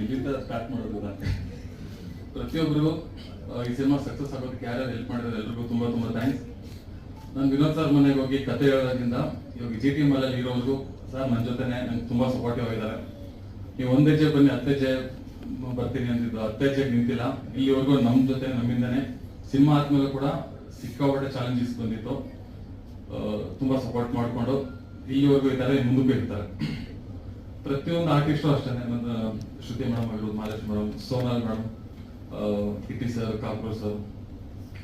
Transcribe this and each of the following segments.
ಎಲ್ಲಿಂದ ಸ್ಟಾರ್ಟ್ ಮಾಡೋದು ಪ್ರತಿಯೊಬ್ಬರು ಈ ಸಿನಿಮಾ ಸಕ್ಸಸ್ ಆಗೋದಕ್ಕೆ ಯಾರ್ಯಾರು ಹೆಲ್ಪ್ ಮಾಡಿದ್ರೆ ಎಲ್ರಿಗೂ ತುಂಬಾ ತುಂಬಾ ಥ್ಯಾಂಕ್ಸ್ ನಾನು ವಿನೋದ್ ಸರ್ ಮನೆಗೆ ಹೋಗಿ ಕತೆ ಹೇಳೋದ್ರಿಂದ ಇವಾಗ ಜಿ ಟಿ ಮಲಲ್ಲಿ ಇರೋವರೆಗೂ ಸರ್ ನನ್ನ ಜೊತೆನೆ ನಂಗೆ ತುಂಬಾ ಸಪೋರ್ಟಿವ್ ಆಗಿದ್ದಾರೆ. ನೀವು ಒಂದ್ ಹೆಜ್ಜೆ ಬನ್ನಿ, ಹತ್ತು ಹೆಜ್ಜೆ ಬರ್ತೀನಿ ಅಂತಿದ್ದು ಹತ್ತು ಹೆಜ್ಜೆ ನಿಂತಿಲ್ಲ. ಇಲ್ಲಿವರೆಗೂ ನಮ್ಮ ಜೊತೆ ನಮ್ಮಿಂದನೇ ಸಿನಿಮಾ ಆದ್ಮೇಲೆ ಕೂಡ ಸಿಕ್ಕಾಪಟ್ಟೆ ಚಾಲೆಂಜಸ್ ಬಂದಿತ್ತು. ತುಂಬಾ ಸಪೋರ್ಟ್ ಮಾಡಿಕೊಂಡು ಇಲ್ಲಿವರೆಗೂ ಇದ್ದಾರೆ ಮುಂದಕ್ಕೆ ಇರ್ತಾರೆ ಪ್ರತಿಯೊಂದು ಆರ್ಟಿಸ್ಟು ಅಷ್ಟೇ ನನ್ನ ಶ್ರುತಿ ಮೇಡಮ್ ಆಗಿರ್ಬೋದು Mahalakshmi madam Sonal madam Kitty sir cockroach sir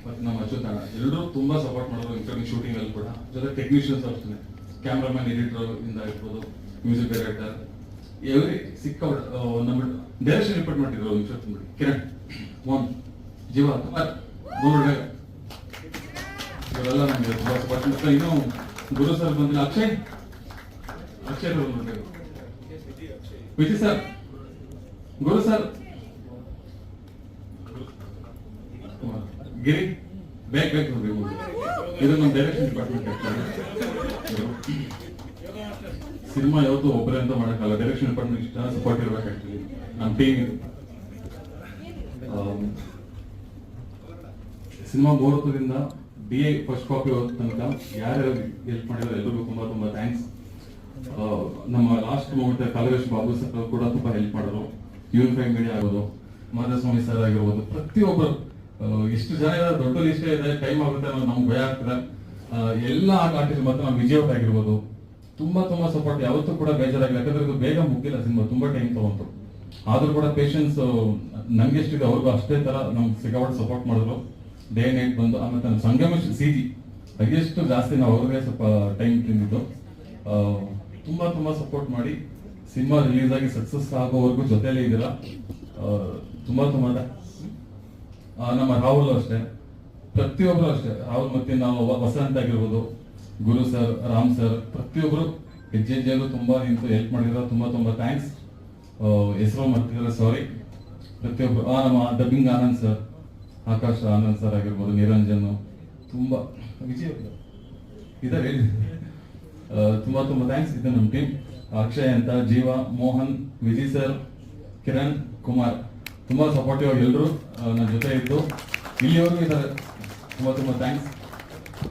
ಮತ್ತೆ ನಮ್ಮ ಅಚ್ಯುತ್ ಅಣ್ಣ ಎಲ್ಲರೂ ತುಂಬಾ ಸಪೋರ್ಟ್ ಮಾಡೋರು ಇನ್ಕ್ಲೂಡಿಂಗ್ ಶೂಟಿಂಗಲ್ಲಿ ಕೂಡ. ಜೊತೆ ಟೆಕ್ನಿಷಿಯನ್ಸ್ ಅಷ್ಟೇ ಕ್ಯಾಮ್ರಾಮನ್ ಎಡಿಟರ್ ಇಂದ ಆಗಿರ್ಬೋದು ಮ್ಯೂಸಿಕ್ ಡೈರೆಕ್ಟರ್ ಎವ್ರಿ ಸಿಕ್ಕ ನಮ್ಮ ಡೈರೆಕ್ಷನ್ ಇರೋ ನಿಮಿಷ ತುಂಬಿ ಕಿರಣ್ ಒನ್ ಜೀವ ಬೇಗ ಇವರೆಲ್ಲ ನಮಗೆ ತುಂಬಾ ಸಪೋರ್ಟ್ ಮತ್ತು ಇನ್ನು ಗುರು ಸರ್ ಬಂದಿಲ್ಲ. ಅಕ್ಷಯ್. ಅಕ್ಷಯ್ ಅವ್ರು. Vijay sir Guru sir. ಗಿರಿ ಬೇಕ್ ಬೇಗ ನೋಡ್ರಿ ಇವ್ರು. ಇದು ನಮ್ಮ ಡೈರೆಕ್ಷನ್ ಡಿಪಾರ್ಟ್ಮೆಂಟ್ ಸಿನಿಮಾ ಯಾವತ್ತು ಒಬ್ಬರೇ ಅಂತ ಮಾಡೋಕ್ಕಲ್ಲ ಡೈರೆಕ್ಷನ್ ಡಿಪಾರ್ಟ್ಮೆಂಟ್ ಇಷ್ಟ ಸಪೋರ್ಟ್ ಇರ್ಬೇಕು ಆಕ್ಚುಲಿ ನಮ್ಮ ಟೀಮ್ ಇದು. ಸಿನಿಮಾ ಮುಹೂರ್ತದಿಂದ ಡಿ ಎ ಫಸ್ಟ್ ಕಾಪಿ ಹೋದ ತನಕ ಯಾರ್ಯಾರು ಹೆಲ್ಪ್ ಮಾಡಿದ್ರು ಎಲ್ಲರಿಗೂ ತುಂಬಾ ತುಂಬಾ ಥ್ಯಾಂಕ್ಸ್ ನಮ್ಮ last moment Kalavesh Babu sir ಕೂಡ ತುಂಬಾ ಹೆಲ್ಪ್ ಮಾಡಿದ್ರು. ಯೂನಿಫೈ ಮೀಡಿಯಾ ಆಗೋದು ಮಾಧವಸ್ವಾಮಿ ಸರ್ ಆಗಿರ್ಬೋದು, ಪ್ರತಿಯೊಬ್ಬರು ಇಷ್ಟು ಜನ ದೊಡ್ಡ ಲಿಸ್ಟ್ ಇದೆ ಟೈಮ್ ಆಗುತ್ತೆ ನಮ್ಗೆ ಭಯ ಆಗ್ತದೆ. ಎಲ್ಲ ಮತ್ತೆ ನಮ್ಮ ವಿಜಯ್ ಅವ್ರು ಆಗಿರ್ಬೋದು. ತುಂಬಾ ತುಂಬಾ ಸಪೋರ್ಟ್ ಯಾವತ್ತೂ ಕೂಡ ಬೇಜಾರಾಗಿಲ್ಲ ಯಾಕಂದ್ರೆ ಇದು ಬೇಗ ಮುಗಿಲ್ಲ ಸಿನಿಮಾ, ತುಂಬಾ ಟೈಮ್ ತಗೊಂತು ಆದ್ರೂ ಕೂಡ ಪೇಷನ್ಸ್ ಎಷ್ಟಿದೆ, ಅವ್ರಿಗೂ ಅಷ್ಟೇ ತರ ನಮ್ಗೆ ಸಿಕ್ಕಾಪಟ್ಟೆ ಸಪೋರ್ಟ್ ಮಾಡಿದ್ರು. ಡೇ ನೈಟ್ ಬಂದು, ಆಮೇಲೆ ನಮ್ಮ ಸಂಗಮೇಶ್ ಸಿ ಜಿ ಹೈಯೆಸ್ಟ್ ಜಾಸ್ತಿ ನಾವು ಅವ್ರಿಗೆ ಸ್ವಲ್ಪ ಟೈಮ್ ತಿಂದಿದ್ದು. ತುಂಬಾ ತುಂಬಾ ಸಪೋರ್ಟ್ ಮಾಡಿ ಸಿನಿಮಾ ರಿಲೀಸ್ ಆಗಿ ಸಕ್ಸಸ್ ಆಗೋವರೆಗೂ ಜೊತೆಲೇ ಇದ್ದೀರಾ? ಆ, ತುಂಬಾ ತುಂಬಾ ನಮ್ಮ ರಾಹುಲ್ ಅಷ್ಟೇ. ಪ್ರತಿಯೊಬ್ರು ಅಷ್ಟೇ. ರಾಹುಲ್ ಮತ್ತೆ ನಾವು ವಸಂತ ಆಗಿರ್ಬೋದು ಗುರು ಸರ್ ರಾಮ್ ಸರ್ ಪ್ರತಿಯೊಬ್ರು ಹೆಜ್ಜೆ ಹೆಜ್ಜೆಗೂ ತುಂಬಾ ನಿಂತು ಹೆಲ್ಪ್ ಮಾಡಿರೋ ತುಂಬಾ ತುಂಬಾ ಥ್ಯಾಂಕ್ಸ್ ಹೆಸರು ಮಾಡ್ತಿದ್ರೆ ಸಾರಿ ಪ್ರತಿಯೊಬ್ರು ನಮ್ಮ dubbing Anand sir Akash Anand sir ಆಗಿರ್ಬೋದು ನಿರಂಜನ್ ತುಂಬಾ ವಿಜಯ್ ಇದಾರೆ? ಆ, ತುಂಬಾ ತುಂಬಾ ಥ್ಯಾಂಕ್ಸ್ ಇದು ನಮ್ಮ ಟೀಮ್ ಅಕ್ಷಯ್ ಅಂತ, ಜೀವ, ಮೋಹನ್ ವಿಜಿ ಸರ್ ಕಿರಣ್, ಕುಮಾರ್. ತುಂಬಾ ಸಪೋರ್ಟಿವ್ ಆಗಿ ಎಲ್ಲರೂ ನನ್ನ ಜೊತೆ ಇದ್ದು. ಇಲ್ಲಿವರೆಗೂ ಇದ್ದಾರೆ. ತುಂಬಾ ತುಂಬಾ ಥ್ಯಾಂಕ್ಸ್